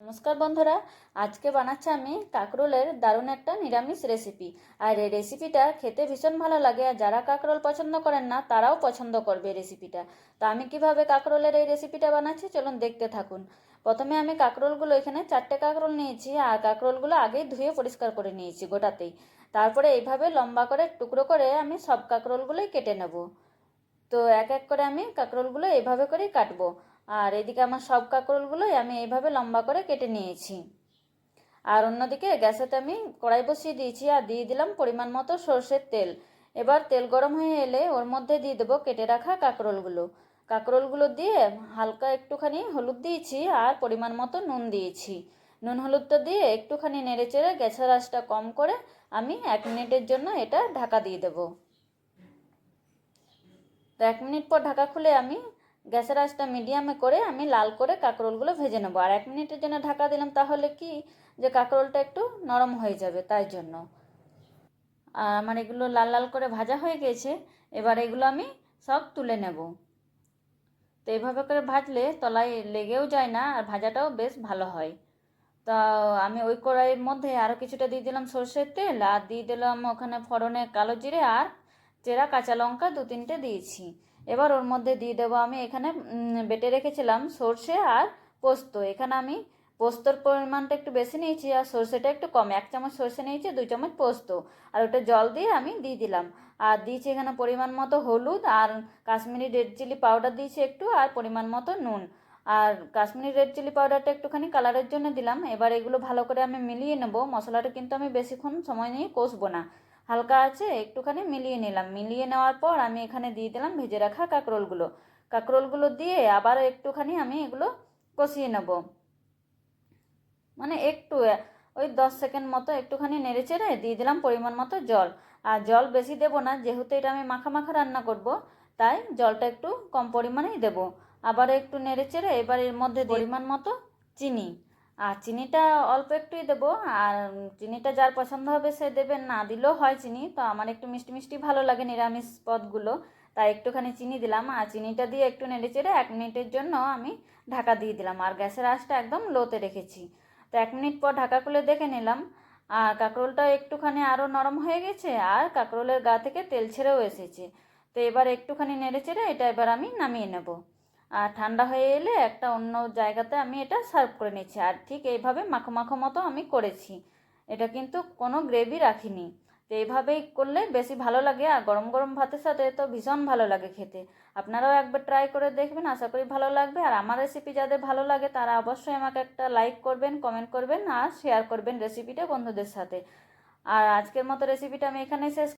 নমস্কার বন্ধুরা, আজকে বানাচ্ছি আমি কাঁকরোলের দারুণ একটা নিরামিষ রেসিপি আর এই রেসিপিটা খেতে ভীষণ ভালো লাগে, আর যারা কাঁকরোল পছন্দ করেন না, তারাও পছন্দ করবে রেসিপিটা তো আমি কীভাবে কাঁকরোলের এই রেসিপিটা বানাচ্ছি, চলুন দেখতে থাকুন। প্রথমে আমি কাঁকরোলগুলো এখানে চারটে কাঁকরোল নিয়েছি, আর কাঁকরোলগুলো আগেই ধুয়ে পরিষ্কার করে নিয়েছি গোটাতেই। তারপরে এইভাবে লম্বা করে টুকরো করে আমি সব কাঁকরোলগুলোই কেটে নেব। তো এক এক করে আমি কাঁকরোলগুলো এইভাবে করেই কাটবো। আর এদিকে আমার সব কাঁকরোলগুলোই আমি এইভাবে লম্বা করে কেটে নিয়েছি। আর অন্যদিকে গ্যাসেতে আমি কড়াই বসিয়ে দিয়েছি আর দিয়ে দিলাম পরিমাণ মতো সর্ষের তেল। এবার তেল গরম হয়ে এলে ওর মধ্যে দিয়ে দেবো কেটে রাখা কাঁকরোলগুলো। কাঁকরোলগুলো দিয়ে হালকা একটুখানি হলুদ দিয়েছি আর পরিমাণ মতো নুন দিয়েছি। নুন হলুদটা দিয়ে একটুখানি নেড়ে চেড়ে গ্যাসের আঁচটা কম করে আমি এক মিনিটের জন্য এটা ঢাকা দিয়ে দেবো। তো এক মিনিট পর ঢাকা খুলে আমি গ্যাসের আঁচটা মিডিয়ামে করে আমি লাল করে কাঁকরোলগুলো ভেজে নেব। আর এক মিনিটের জন্য ঢাকা দিলাম তাহলে কি? যে কাঁকরোলটা একটু নরম হয়ে যাবে তাই জন্য। আর আমার এগুলো লাল লাল করে ভাজা হয়ে গেছে, এবার এগুলো আমি সব তুলে নেব। তো এইভাবে করে ভাজলে তলায় লেগেও যায় না, আর ভাজাটাও বেশ ভালো হয়। তা আমি ওই কড়াইয়ের মধ্যে আরও কিছুটা দিয়ে দিলাম সর্ষের তেল, আর দিয়ে দিলাম ওখানে ফোড়নে কালো জিরে আর চেরা কাঁচা লঙ্কা দু তিনটে দিয়েছি। এবার ওর মধ্যে দিয়ে দেবো। আমি এখানে বেটে রেখেছিলাম সর্ষে আর পোস্ত। এখানে আমি পোস্তর পরিমাণটা একটু বেশি নিয়েছি আর সর্ষেটা একটু কম। এক চামচ সর্ষে নিয়েছি, দুই চামচ পোস্ত। আর ওটা জল দিয়ে আমি দিয়ে দিলাম। আর দিয়েছি এখানে পরিমাণ মতো হলুদ আর কাশ্মীরি রেড চিলি পাউডার দিয়েছি একটু আর পরিমাণ মতো নুন। আর কাশ্মীরি রেড চিলি পাউডারটা একটুখানি কালারের জন্য দিলাম। এবার এগুলো ভালো করে আমি মিলিয়ে নেব। মশলাটা কিন্তু আমি বেশিক্ষণ সময় নিয়ে কষবো না। হালকা আছে একটুখানি মিলিয়ে নিলাম। মিলিয়ে নেওয়ার পর আমি এখানে দিয়ে দিলাম ভেজে রাখা কাঁকরোলগুলো। কাঁকরোলগুলো দিয়ে আবারও একটুখানি আমি এগুলো কষিয়ে নেব। মানে একটু ওই দশ সেকেন্ড মতো একটুখানি নেড়ে চেড়ে দিয়ে দিলাম পরিমাণ মতো জল। আর জল বেশি দেবো না যেহেতু এটা আমি মাখা মাখা রান্না করব তাই জলটা একটু কম পরিমাণেই দেবো। আবার একটু নেড়ে চেড়ে এবার এর মধ্যে পরিমাণ মতো চিনি। আর চিনিটা অল্প একটুই দেবো। আর চিনিটা যার পছন্দ হবে সে দেবেন না দিলেও হয় চিনি। তো আমার একটু মিষ্টি মিষ্টি ভালো লাগে নিরামিষ পদগুলো। তাই একটুখানি চিনি দিলাম। আর চিনিটা দিয়ে একটু নেড়ে চেড়ে এক মিনিটের জন্য আমি ঢাকা দিয়ে দিলাম। আর গ্যাসের আঁচটা একদম লোতে রেখেছি। তো এক মিনিট পর ঢাকা খুলে দেখে নিলাম। আর কাঁকরোলটা একটুখানি আরও নরম হয়ে গেছে। আর কাঁকরোলের গা থেকে তেল ছেড়েও এসেছে। তো এবার একটুখানি নেড়ে চেড়ে এটা এবার আমি নামিয়ে নেব। আর ঠান্ডা হয়ে এলে একটা অন্য জায়গাতে আমি এটা সার্ভ করে নিচ্ছি আর ঠিক এইভাবে মাখো মাখো মতো আমি করেছি। এটা কিন্তু কোনো গ্রেভি রাখিনি। তো এইভাবেই করলে বেশি ভালো লাগে আর গরম গরম ভাতের সাথে তো ভীষণ ভালো লাগে খেতে। আপনারাও একবার ট্রাই করে দেখবেন, আশা করি ভালো লাগবে। আর আমার রেসিপি যাদের ভালো লাগে তারা অবশ্যই আমাকে একটা লাইক করবেন কমেন্ট করবেন আর শেয়ার করবেন রেসিপিটা বন্ধুদের সাথে। আর আজকের মতো রেসিপিটা আমি এখানেই শেষ